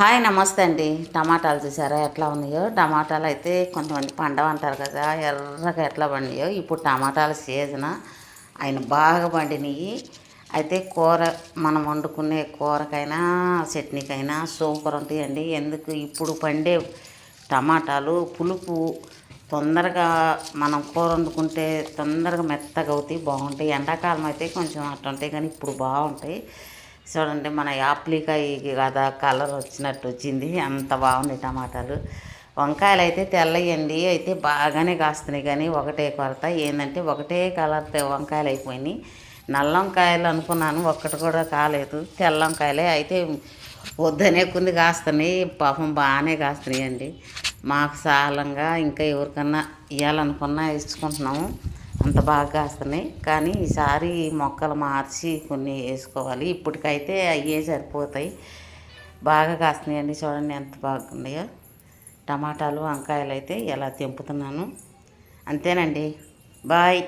Hi నమస్తే అండి. టమాటాలు చూసారా? ఎట్లా ఉన్నాయో? టమాటాలు అయితే కొంతమంది పండవ అంటారు కదా ఎర్రగా ఎట్లా పండియో? ఇప్పుడు టమాటాల సీజన్. ఆయన బాగా పండినాయి. అయితే కూర మనం వండుకునే కూరకైనా చట్నీకైనా సూపర్ ఉంటాయండి. ఎందుకు? ఇప్పుడు పండే టమాటాలు పులుపు తొందరగా మనం కూర వండుకుంటే తొందరగా మెత్తగా అవుతాయి బాగుంటాయి. ఎండాకాలం అయితే కొంచెం అట్లా ఉంటాయి కానీ ఇప్పుడు బాగుంటాయి. చూడండి మన యాప్లికాయ కదా కలర్ వచ్చినట్టు వచ్చింది. అంత బాగుంది టమాటాలు. వంకాయలు అయితే తెల్లయండి. అయితే బాగానే కాస్తున్నాయి. కానీ ఒకటే కొరత ఏంటంటే ఒకటే కలర్ వంకాయలు అయిపోయినాయి నల్ల వంకాయలు అనుకున్నాను. ఒక్కటి కూడా కాలేదు. తెల్ల వంకాయలే. అయితే వద్దనే కొన్ని కాస్తున్నాయి. పాపం బాగానే కాస్తున్నాయండి. మాకు సాలంగా ఇంకా ఎవరికన్నా ఇవ్వాలనుకున్నా ఇచ్చుకుంటున్నాము. అంత బాగా కాస్తున్నాయి కానీ ఈసారి మొక్కలు మార్చి కొన్ని వేసుకోవాలి. ఇప్పటికైతే అయ్యే సరిపోతాయి. బాగా కాస్తున్నాయండి చూడండి ఎంత బాగున్నాయో. టమాటాలు వంకాయలు అయితే ఎలా తెంపుతున్నాను. అంతేనండి. బాయ్.